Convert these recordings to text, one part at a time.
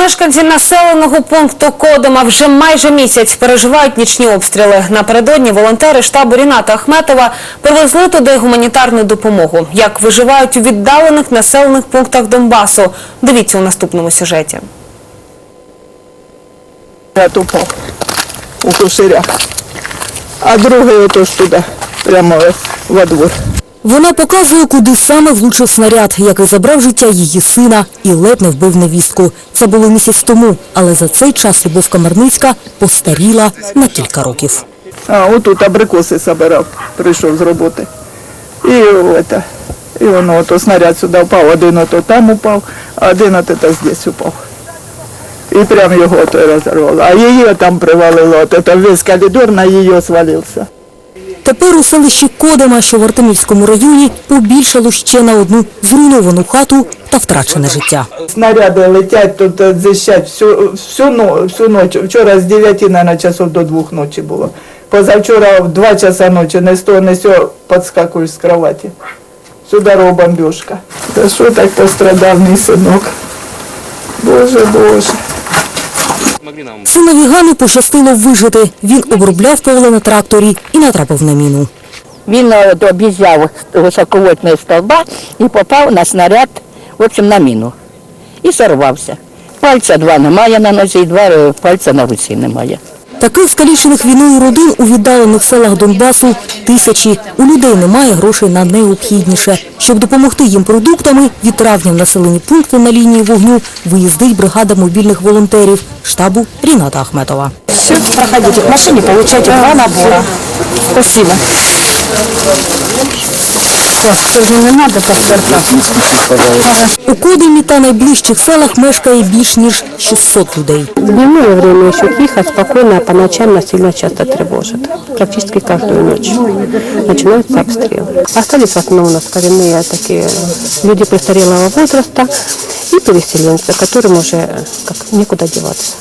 Мешканці населеного пункту Кодома вже майже місяць переживають нічні обстріли. Напередодні волонтери штабу Ріната Ахметова привезли туди гуманітарну допомогу. Як виживають у віддалених населених пунктах Донбасу. Дивіться у наступному сюжеті. Ряд упав у куширях, а другий отож туди, прямо во двор. Вона показує, куди саме влучив снаряд, який забрав життя її сина і ледь не вбив невістку. Це було місяць тому, але за цей час Любов Камерницька постаріла на кілька років. А отут абрикоси собирав, прийшов з роботи. І, это, і воно ото снаряд сюди впав, один ото там упав, а один ото здесь упав. І прям його ото розірвало. А її там привалило, от це весь коридор на її свалився. Тепер у селищі Кодема, що в Артемівському районі, побільшало ще на одну зруйновану хату та втрачене життя. Снаряди летять, тут е, зищать всю, всю, всю ніч. Вчора з 9, наверное, часов до 2 ночі було. Позавчора в 2 часа ночі не того, не з цього підскакуєш з кроваті. Всю дорогу бомбежка. Та що так пострадав мій синок? Боже, Боже. Синові Гану пощастило вижити. Він обробляв поле на тракторі і натрапив на міну. Він об'їжджав високовольтного стовба і попав на снаряд, в общем, на міну. І сорвався. Пальця два немає на нозі, і два е, пальця на руці немає. Таких скалічених війною родин у віддалених селах Донбасу тисячі. У людей немає грошей на необхідніше. Щоб допомогти їм продуктами, від травня в населені пункти на лінії вогню виїздить бригада мобільних волонтерів штабу Ріната Ахметова. Проходите к машине, получайте два набора. Спасибо. Вас тоже не надо паспорта. У Кодимі та найближчих селах мешкає більш ніж 600 людей. В дневное время еще тихо, спокойно, а по ночам нас сильно часто тревожит. Практически каждую ночь начинаются обстрелы. Остались в основном у нас коренные такие люди престарелого возраста и переселенцы, которым уже э, как некуда деваться.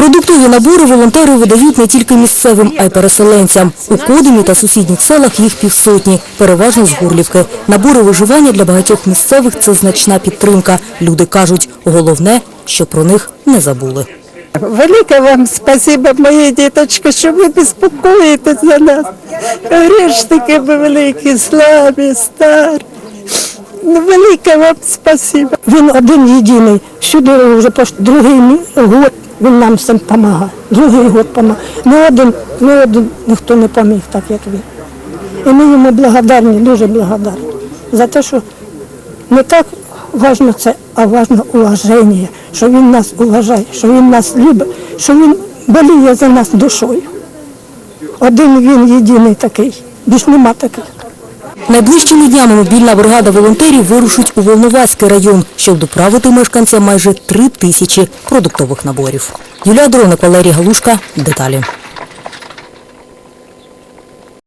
Продуктові набори волонтери видають не тільки місцевим, а й переселенцям. У Кодимі та сусідніх селах їх півсотні, переважно з Гурлівки. Набори виживання для багатьох місцевих – це значна підтримка. Люди кажуть, головне, що про них не забули. Велике вам спасибо, мої діточки, що ви безпокоїтесь за нас. Грішники ви великі, слабі, старі. Ну, Велике вам спасибо. Він один єдиний. Всюди вже пош- другий год він нам всім допомагає. Другий год допомагає. Не один, не один ніхто не поміг, так як він. І ми йому благодарні, дуже благодарні за те, що не так важно це, а важно уваження, що він нас уважає, що він нас любить, що він боліє за нас душою. Один він єдиний такий, більш нема таких. Найближчими днями мобільна бригада волонтерів вирушить у Волноваський район, щоб доправити мешканцям майже три тисячі продуктових наборів. Юлія Дроник, Валерій Галушка. Деталі.